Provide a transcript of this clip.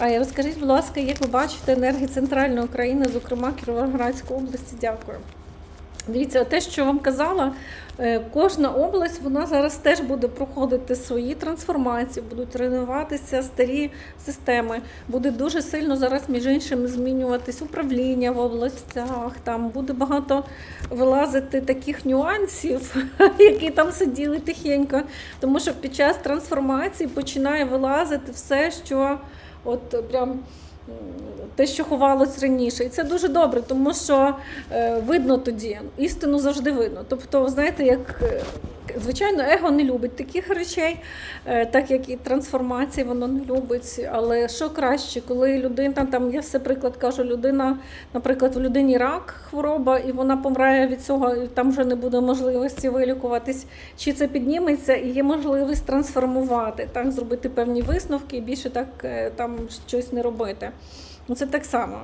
А розкажіть, будь ласка, як ви бачите енергії центральної України, зокрема Кіровоградської області? Дякую. Дивіться, те, що вам казала, е, кожна область вона зараз теж буде проходити свої трансформації, будуть ренуватися старі системи. Буде дуже сильно зараз, між іншим, змінюватись управління в областях. Там буде багато вилазити таких нюансів, які там сиділи тихенько. Тому що під час трансформації починає вилазити все, що от прям. Те, що ховалось раніше, і це дуже добре, тому що е, видно тоді, істину завжди видно. Тобто, знаєте, як е, звичайно, его не любить таких речей, е, так як і трансформації воно не любить. Але що краще, коли людина там, я все приклад кажу, людина, наприклад, у людині рак хвороба, і вона помирає від цього, і там вже не буде можливості вилікуватись, чи це підніметься, і є можливість трансформувати, так, зробити певні висновки і більше так е, там щось не робити. Це так само.